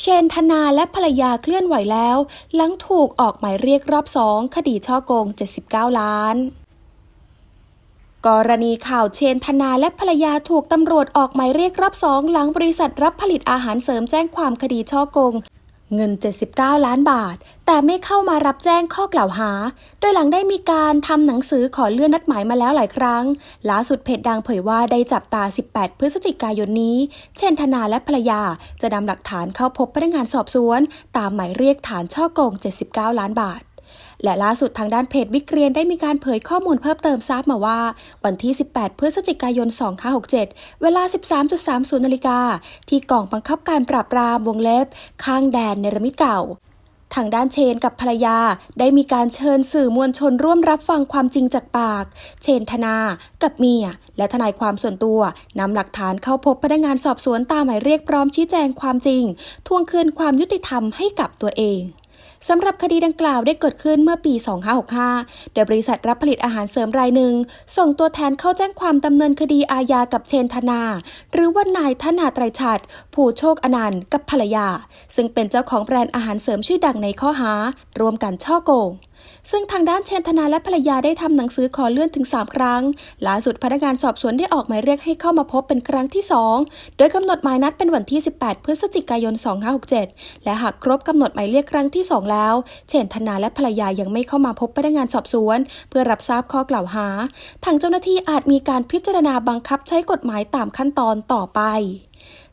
เชนธนาและภรรยาเคลื่อนไหวแล้ว หลังถูกออกหมายเรียกรอบสองคดีช่อโกง 79 ล้าน กรณีข่าวเชนธนาและภรรยาถูกตำรวจออกหมายเรียกรอบสองหลังบริษัทรับผลิตอาหารเสริมแจ้งความคดีช่อโกง เงิน 79 ล้านบาท แต่ไม่เข้ามารับแจ้งข้อกล่าวหา โดยหลังได้มีการทำหนังสือขอเลื่อนนัดหมายมาแล้วหลายครั้ง ล่าสุดเพจดังเผยว่าได้จับตา 18 พฤศจิกายนนี้ เช่นธนาและภรรยา จะนำหลักฐานเข้าพบพนักงานสอบสวน ตามหมายเรียกฐานช่อโกง 79 ล้านบาท และล่าสุดทางด้านเพจวิกเรียนได้มีการเผยข้อมูลเพิ่มเติมทราบมาว่า วันที่ 18 พฤศจิกายน 2567 เวลา 13.30นาฬิกาที่กองบังคับการปราบปรามวงเล็บ ข้างแดนเนรมิตเก่าทางด้านเชนกับภรรยาได้มีการเชิญสื่อมวลชนร่วมรับฟังความจริงจากปาก เชนธนากับเมีย และทนายความส่วนตัวนำหลักฐานเข้าพบพนักงานสอบสวนตามหมายเรียกพร้อมชี้แจงความจริง ทวงคืนความยุติธรรมให้กับตัวเอง สำหรับคดีดังกล่าวได้เกิดขึ้นเมื่อปี 2565 โดยบริษัทรับผลิตอาหารเสริมรายหนึ่ง ส่งตัวแทนเข้าแจ้งความดำเนินคดีอาญากับเชนธนา หรือว่านายธนาไตรชัด ผู้โชคอนันต์กับภรรยา ซึ่งเป็นเจ้าของแบรนด์อาหารเสริมชื่อดังในข้อหา ร่วมกันช่อโกง ซึ่งทางด้านเชนธนาและภรรยาได้ทำหนังสือขอเลื่อนถึง 3 ครั้ง ล่าสุดพนักงานสอบสวนได้ออกหมายเรียกให้เข้ามาพบเป็นครั้งที่ 2 โดยกำหนดหมายนัดเป็นวันที่ 18 พฤศจิกายน 2567 และหากครบกำหนดหมายเรียกครั้งที่ 2 แล้ว เชนธนาและภรรยายังไม่เข้ามาพบพนักงานสอบสวน เพื่อรับทราบข้อกล่าวหา ทางเจ้าหน้าที่อาจมีการพิจารณาบังคับใช้กฎหมายตามขั้นตอนต่อไป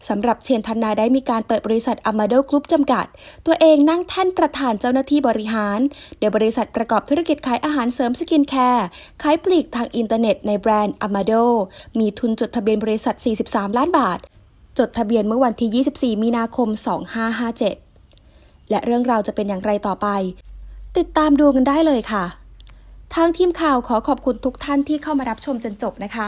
สำหรับเชนธนาได้มีการเปิดบริษัทอ m a d o Group จำกัด ตัวเองนั่งแท่นประธานเจ้าหน้าที่บริหาร โดยบริษัทประกอบธุรกิจขายอาหารเสริมสกินแคร์ ขายปลีกทางอินเทอร์เน็ตในแบรนด์ a m a d o มีทุนจดทะเบียนบริษัท 43 ล้านบาท จดทะเบียนเมื่อวันที่ 24 มีนาคม 2557 และเรื่องราวจะเป็นอย่างไรต่อไป ติดตามดูกันได้เลยค่ะ ทางทีมข่าวขอขอบคุณทุกท่านที่เข้ามารับชมจนจบนะคะ